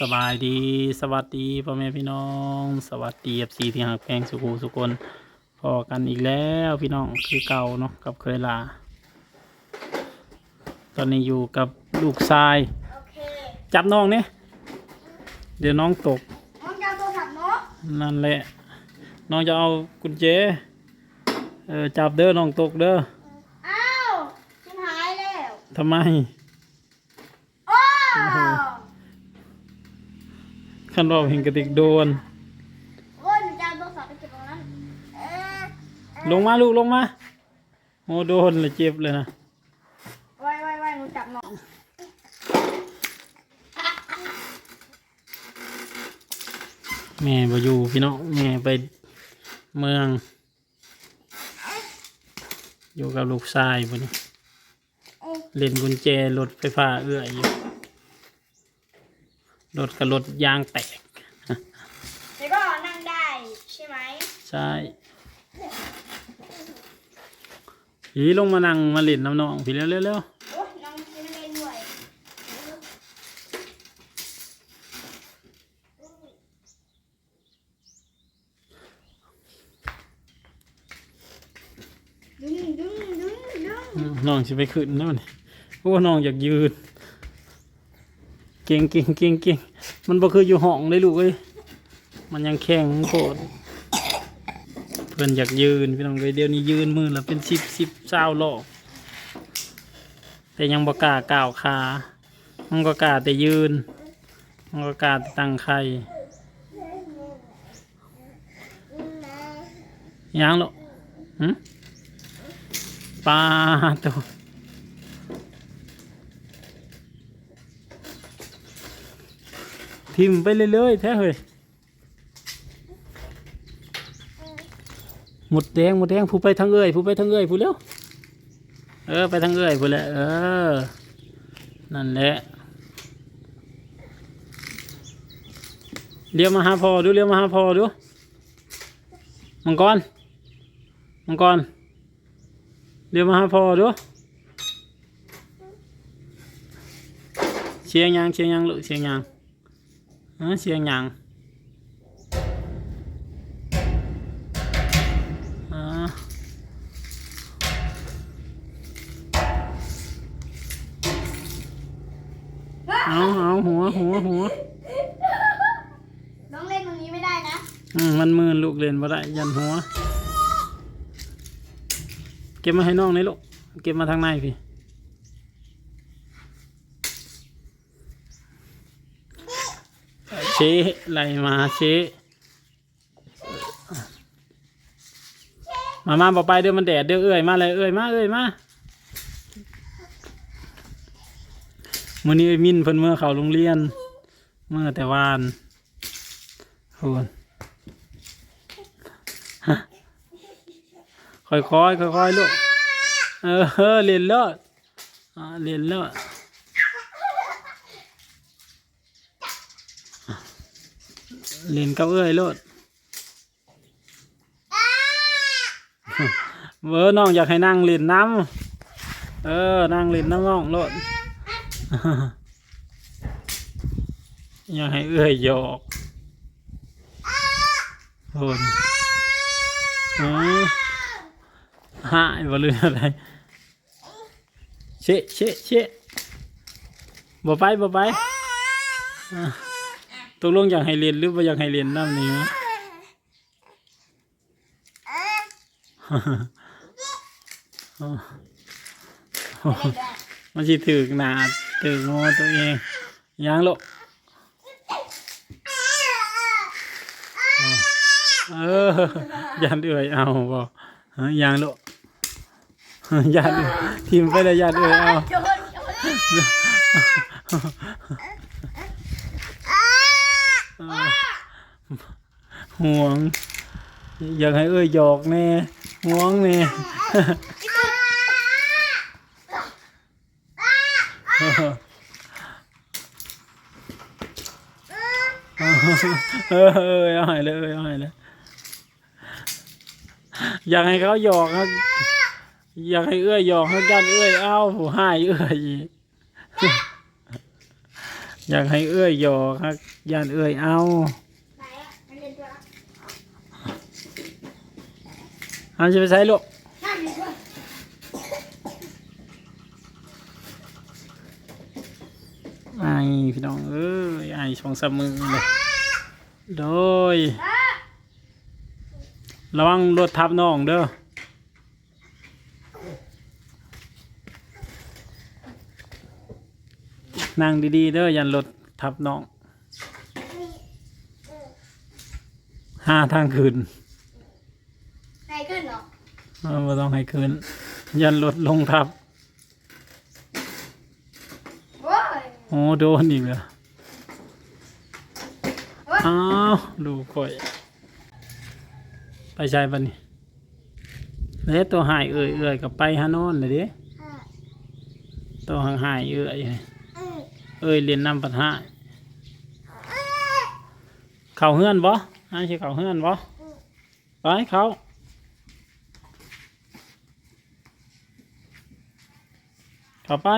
สบายดีสวัสดีพ่อแม่พี่น้อง สวัสดีเอฟซีที่หักแพงสุขูสุคนพอกันอีกแล้วพี่น้องคือเก่าเนาะกับเคยลา ตอนนี้อยู่กับลูกชายโอเคจับน้องเนี่ยเดี๋ยวน้องตกน้องจะเอาโทรศัพท์เนาะนั่นแหละ น้องจะเอากุญแจเออจับเด้อน้องตกเด้ออ้าวชิบหายแล้วทำไม โอ้ ขันรอบเห็นกระติกโดน โอ้ยหนูจะเอาโทรศัพท์ไปเก็บตรงนั้นเออลงมาลูกลงมาโอ้โดนเลยเจ็บเลยนะไว้ไว้ไว้หนูจับน้องแม่บ่อยู่พี่น้องแม่ไปเมือง อยู่กับลูกชายบ่นี่เอ้ยเล่นกุญแจรถไฟฟ้าเอื้ออยู่ รถกับรถยางแตกเดี๋ยวก็นั่งได้ใช่ไหมใช่ผีลงมานั่งมาเล่นน้ำน้องพี่เร็วเร็วเร็วโอ้ยน้องจะเล่นด้วยดึงดึงดึงดึงอืมน้องสิไปขึ้นนั่นนี่โอ้น้องอยากยืน เก่งเก่งเก่งเก่งมันบ่คืออยู่ห้องเลยลูกเอ้ยมันยังแข็งโคตรเพื่อนอยากยืนพี่น้องเลยเดี๋ยวนี้ยืนมือละเป็นสิบสิบเศร้ารอบแต่ยังบ่กล้าก้าวขามันก็กล้าแต่ยืนมันก็กล้าแต่ตั้งไข่ยังหรอกปลาตัว ทิมไปเรื่อยๆแท้เฮ้ยหมดแดงหมดแดงผู้ไปทางเอ้ยผู้ไปทางเอ้ยผู้เร็วเออไปทางเอ้ยผู้แหละเออ นั่นแหละเรียวมาหาพอดูเรียวมาหาพอดูมังกรมังกรเรียวมาหาพอดูเชียงยังเชียงยังลูกเชียงยัง เออเชียงยังอ่าเอาเอาหัวหัวหัวน้องเล่นตรงนี้ไม่ได้นะ อืมมันมือลูกเล่นบ่ได้ยันหัว เก็บมาให้น้องนี่ลูก เก็บมาทางในพี่ ชไหลมาเชมามาบอกไปเดี๋ยวมันแดดเดี๋ยวเอ้ยมาเลยเอ้ยมาเอ้ยมามื่อนี้มินเพิ่นเมื่อเขาโรงเรียน เมื่อแต่วานโหนค่อยๆค่อยๆลูกเออเรียนเลิศอ่าเรียนเลิศ เรียนกับเอ้ยโลดเวอน้องอยากให้นั่งเรียนน้ำเออ นั่งเรียนน้ำน้องโลดอยากให้เอ้ยหยอกโหนหายบ่ลืมอะไรเชะเชะเชะบ่ไปบ่ไป ตกลงอยากให้เรียนหรือบ่าอยากให้เรียนน้ำนี่ฮะมันสิถึกหนาถึกงอตัวเองยังลูกเออยันเอื่อยเอาบ่ยังลูกยันทีมไปเลยยันเอื่อยเอา ห่วง อยากให้เอ้ยหยอกแน่ห่วงแน่เออเออเอาให้เลยเอาให้เลยอยากให้เขาหยอกนะอยากให้เอื้อยหยอกให้กันเอื้อยเอาผู้ให้เอื้อยอีก อยากให้เอื้อยหยอครับยานเอื้อยเอาอันเรียนตัวละเอาจะไปใช้ลูกนั่นอยู่ด้วไอพี่น้องเอ้ยไอช่องสมือเลยโดย ระวังรถทับน้องเด้อ นั่งดีๆเด้อยันรถทับน้องห้าทางคืนไหนขึ้นเหรอเออบ่ต้องให้คืนยันรถลงทับโอ้ยโอ้โดนอีกแล้วโอ้ยอ้าวดูข่อยไปใช้ปะนี่แล้วตัวหายเอ่ยเอ่ยกับไปฮานอนเลยเด้อะตัวหางหายเอ่ยอืม เอ่ยเรียนนำปัญหาเข้าเฮือนบ่อันสิเข้าเฮือนบ่ไปเขาเข้าไป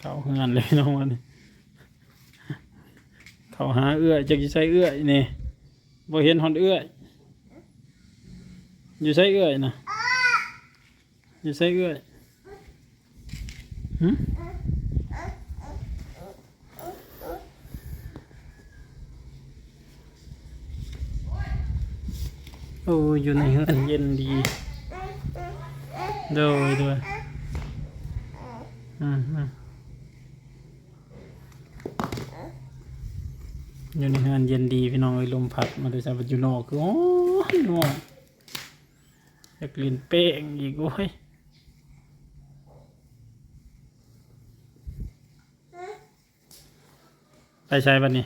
เข้าเฮือนเลยน้องวันเข้าหาเอื้อยจักสิใช้เอื้อยนี่บ่เห็นหอนเอื้อยอยู่ใช้เอื้อยนะอยู่ใช้เอื้อ โอ้ยอยู่ในเฮือนเย็นดีโดยโดยอืมอืมอยู่ในเฮือนเย็นดีพี่น้องเอ้ยลมพัดมาเลยจ้าปัจจุนอกคือโอ้ยนอกอยากลินเป้งอีกโอ้ยไปใช้บันนี้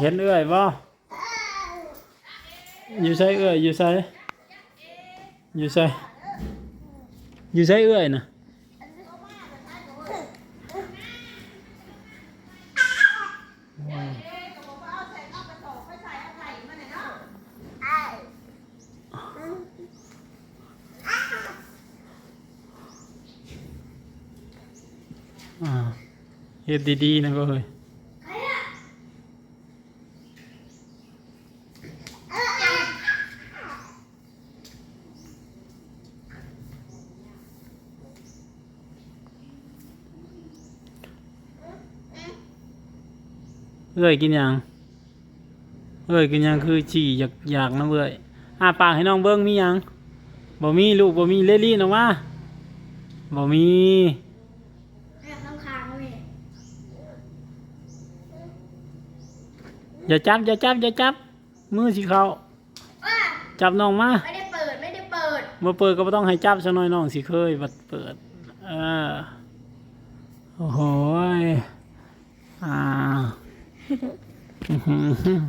เห็นเอื้อยบ่ อยู่ใส่เอื้อยอยู่ใส่อยู่ใส่อยู่ใเอื้อยนะอ่าเฮ็ดดีๆนะก็เฮ้ยเอ้ยกินหยังเอ้ยกินหยังคือฉี่อยากอยากนะเอ้ยอาปากให้น้องเบิ้งมีหยังบ่มีลูกบ่มีเล่ลี่ออกมาบ่มีเนี่ยข้างคางเลยอย่าจับอย่าจับอย่าจับ มือสิเขาอะจับน้องมาไม่ได้เปิดไม่ได้เปิดมาเปิดก็บ่ต้องให้จับซะหน่อยน้องสิเคยบัดเปิดเออโอ้โหยอ่า อื้อหือ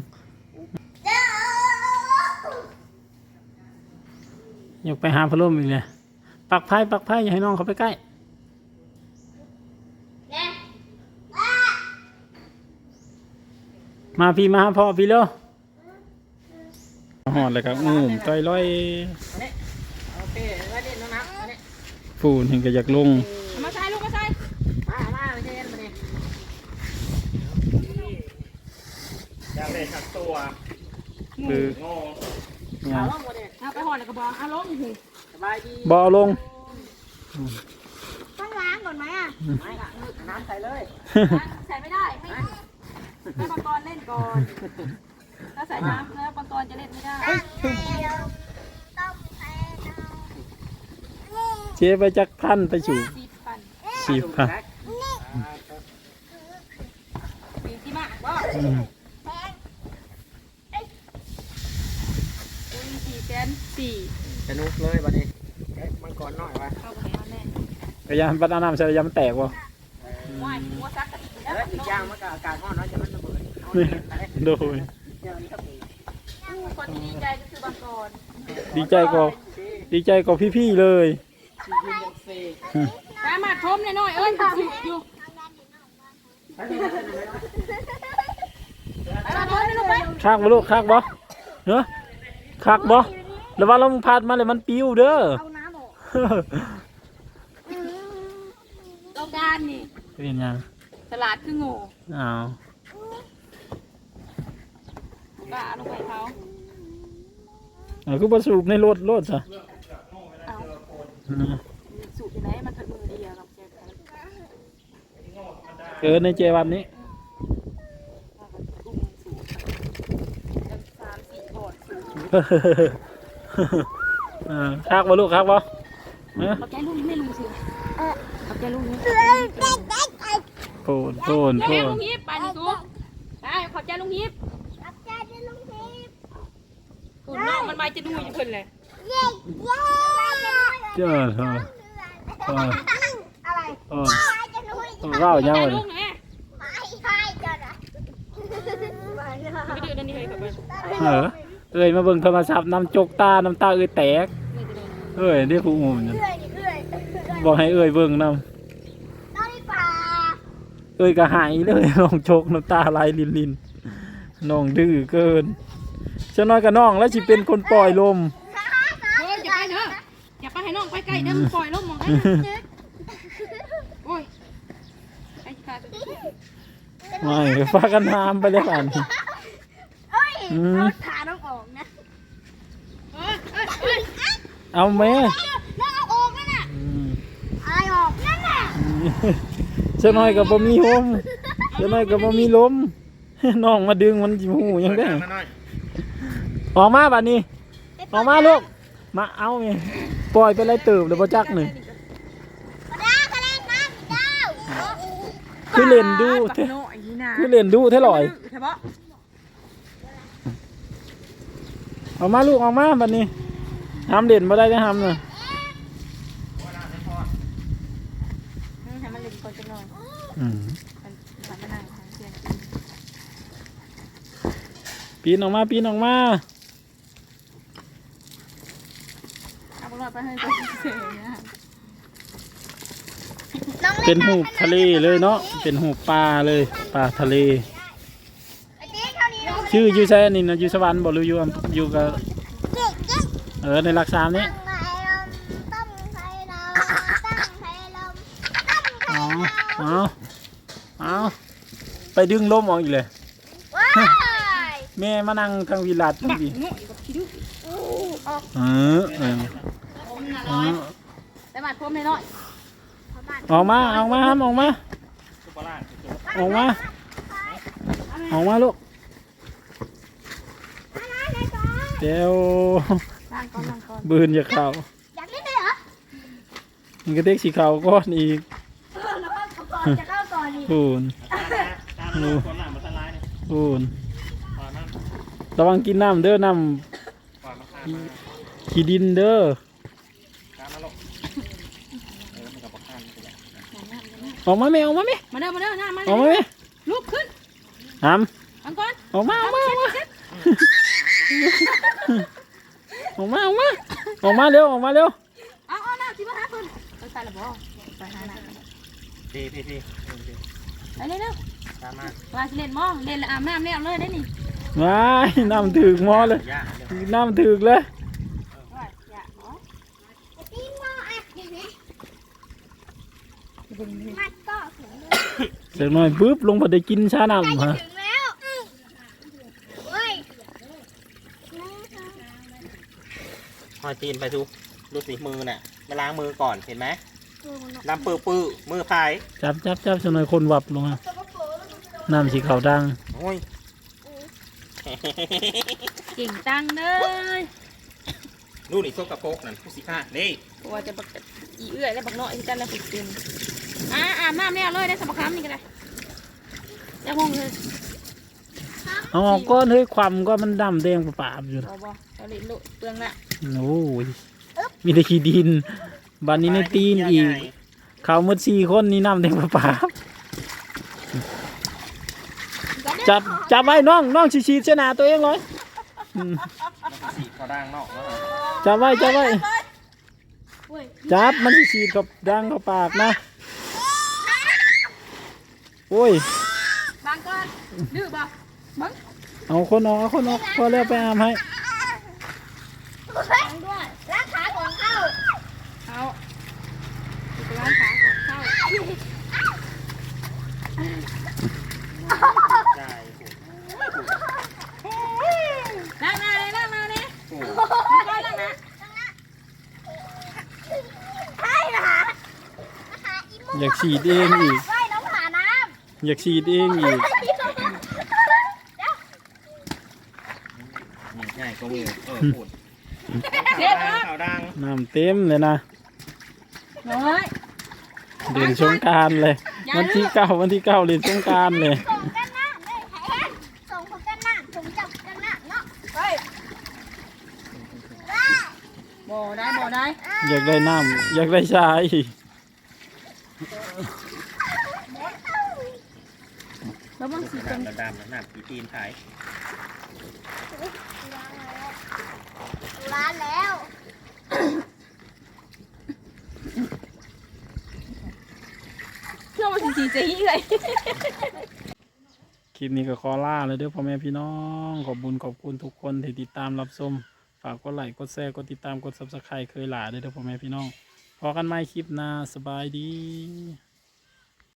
อยากไปหาพัดลมอีกเลยปักไพ่ปักไพ่อย่าให้น้องเขาไปใกล้เนี่ยมาพี่มาหาพ่อพี่เร็วหอดเลยครับงูมต่อยร้อยโอเคแล้วเด่นน้องนับมาเนี่ยฟูนเห็นก็อยากลงเอามาใส่ลูกมาใส่มามาไปเทนมาเนี่ย อยากได้สักตัวคือโง่ไงเอาลงมาเนี่ยเอาไปห่อแล้วก็บอกเอาลงสิสบายดีบเอาลงต้องล้างก่อนไหมอะไม่ละน้ำใส่เลยใส่ไม่ได้ให้ให้ปังกรเล่นก่อนถ้าใส่น้ำแล้วปังกรจะเล่นไม่ได้ต้องใช้น้ำเจ๊ไปจักพันไปสู่สีปันสีพัน สีที่มากว่า อืม อุ้ยสี่แสนสี่ สนุก เลยบัดนี้มันก่อนหน่อยวะเข้าไปเอาแน่กระยานปัดน้ำใส่ยามนแตกวะว่ายหัวซักกันอีกแล้แล้ววอีกอย่างมันก็อากาศร้อนเนาะจะมันระเบิดเอานี่เย็นไปเลยโดยเดี๋ยวนี้ครับพี่คนที่ดีใจก็คือปังกรดีใจก็ดีใจก็พี่ๆเลยชีวิตยังเซ่สามารถชมหน่อยๆเอ้ยอยู่ไปเถอะไปมาชมเลยลูกไปคักบ่ลูกคักบ่เนอะคักบ่ แล้วว่าเราพัดมาเลยมันปิวเด้อ เอาน้ำออกเราการนี่เป็นยังตลาดคือโง่อ้าวบ้าลงไปเขาเอาคือบ่สูบในรถรถซะเอาอืมสูบที่ไหนมันถึงมือเดียวกับเจ็บกันเออในเจวันนี้อุ้มสูบแล้วสามสี่บอดสูบเออ คักบ่ลูกคักบ่เออเอาใจลุงไม่ลุงสิเอาใจลุงนี่โผนโผนเดี๋ยวโผแม่นลุงฮิปไปนี่กูไปขอบใจลุงฮิปรับใจด้วยลุงทิพย์กูน้องมันมาจะดูอยู่เพิ่นเลยเย้เย้เจ้าเออเอออะไรเออไปจะนุ้ยเออเว้าใจยังลุเลยงแม่ไปไปจ้ะนะไปดื้อนั่นนี่เฮ้ยกับเพิ่นเออ เอ้ยมาเบิ่งโทรศัพท์น้ำจกตาน้ำตาเอ้ยแตก เอ้ยเด้ผู้อุ้มนั่นเอื่อยเอื่อยบอกให้เอ้ยเบิ่งนำน้องนี่ป่าเอ้ยก็หายเลย น้องจกน้ำตาไหลลินลินน้องดื้อเกินจะน้อยกับน้องแล้วสิเป็นคนปล่อยลม เฮ้ยอย่าไปเถอะอย่าไปให้น้องไปใกล้เด้อมึงปล่อยลมมองได้โอ้ยไอ้ขาดไม่ฟ้ากันน้ำไปเลยกันเอ้ยอืมเอาขาน้องออกนะ เอ้ยเอ้ยเอ้ย เอาไหมน้องเอาออกนั่นน่ะอืมอะไรออกนั่นน่ะจะน้อยกับบ่มีลมจะน้อยกับบ่มีลมน้องมาดึงมันจิหูยังได้มาหน่อยออกมาบัดนี้ออกมาลูกมาเอาไงปล่อยไปเลยเติบเลยบ่จักหนึ่งมาด้าคะแนนน้ำเจ้าคือเล่นดูเท่น้อยนี่นะคือเล่นดูเท่าลอยใช่ปะออกมาลูกออกมาบัดนี้ ห้ามเล่นบ่ได้ได้ห้ามน่ะให้มันเล่นคนจะนอนอืมมันมันมานั่งหาเสียงปีนออกมาปีนออกมาเอาไปรอดไปให้ตัวเสียนะน้องเป็เล่นนหูปทะเลเลยเนาะเป็นหูปปลาเลยปลาทะเล ไอ้เจ๊เท่านี้น้องชื่ออยู่ใช่นี่นะอยู่สวรรค์บ่หรืออยู่อำอยู่กับเจ๊ เออในหลักสามนี้ตั้งไทยลมตั้งไทยลมตั้งไทอ๋อยลมเอาเอาไปดึงลมออกอีกเลย ว้ายแม่มานั่งทางวิลาดทั้งดีโง่อีกคิดดูเออเอเออแต่บาดพรมน้อยออกมาออกมาครับออกมาเอร์ล่าเอร์ออกมาออกมาลูกเดี๋ยว ล่างก่อนล่างก่อนบืนอย่าเข่าอยากเล่นเลยเหรอมันก็เด็กสีขาวก้อนอีกแล้วก็ก่อนจะเข้าก่อนดิปูนตามมาคนหลังมาทลายเนี่ยปูนปล่อยมันระวังกินน้ำเด้อน้ปล่อยมันข้ามมาำขี้ดินเด้อตามมาลงเออมันกับปลาข้ามมันก็ได้ออกมาไหมออกมาไหมมาเด้อมาเด้อหน้ามาออกมาไหมลุกขึ้นหามอังก่อนออกมาออกมาออกมา ออกมาออกมาออกมาเร็วออกมาเร็วเอาเอาหน้าสิมาหาคุณไปใส่ละบ่ไปหาหน้าพี่พี่พี่พี่ไปเร็วตามมาๆว่าสิเล่นมองเล่นแล้วอาบน้ำแล้วเลยได้นี่ว้ายน้ำถึกหมอเลยย่าเดี๋ยวน้ำถึกเลยว่าอย่าเนาะตีมออัดอย่างนี้มัดก็ถึงเสร็จหน่อยปุ๊บลงไปได้กินชาน้ำฮะ ถึงแล้วเฮ้ย ห อยตีนไปดูดูสิมือน่ะมาล้างมือก่อนเห็นไหมน้ำปื้อปื้อมือพายจับจับจับเสร็จหน่อยคนวับลงมาน้ำสีขาวดังโอ้ยเก่งตังเลยดูนี่โซกกระโปกนั่นผู้สิฆ่านี่ว่าจะบักอีเอื้อยแล้วบักน้อยที่กันแล้วฝึกกินอ่าอาบน้ำแล้วเลยได้สมบัติคำนี่ก็ได้จะงงเลยเอาออกก้อนเฮ้ยความก็มันดำแดงปราบๆอยู่บอบอเอาเล่นโลเปลืองละ โอ้ยมีแต่ขี้ดินบันนี้ในตีนอีกเขาหมดสี่คนนี่น้ำแดงปราบๆจับจับไว้น้องน้องฉีดๆเสยหนาตัวเองเลยอืมสีเขาด่างนอกแล้วเหรอจับไว้จับไว้จับมันสิฉีดกับดังเข้าปากนะโอ้ยบางก่อนดื้อบ่บังเอาคนออกเอาคนออกพอแล้วไปอาบให้ ด้วยรักขาก่อนเข้าเอาไปร้านขาก่อนเข้าได้นั่งหน้าเลยนั่งหน้าเลยโอ้มึงก้อยนั่งหน้าใช่เหรอคะหาอีโมอยากฉีดเองอีกไว้น้องหาน้อยากฉีดเองอีกำนี่ง่ายก็มือเออพูด เด็ดดังมากข่าวดังน้ำเต็มเลยนะ น้อยเด่นสงกรารเลย วันที่เก้าวันที่เก้าเล่นสงกรารเลย ส่งกันหน้าเลยแทนส่งพวกกันหน้าส่งจับกันหน้าเนาะเฮ้ยบ่ได้บ่ได้อยากได้น้ำอยากได้ชาอีกแล้วมันสีเป็นน้ำดำๆนะน้ำผีตีนขาย ร้านแล้วเพื่อมันสีสีจะยี่เลย คลิปนี้ก็ขอลาเลยเด้อพ่อแม่พี่น้อง ขอบคุญขอบคุณทุกคนที่ติดตามรับชมฝากกดไลค์กดแชร์กดติดตามกด subscribe เคยหลาเด้อเด้อพ่อแม่พี่น้องพอกันใหม่คลิปหน้าสบายดี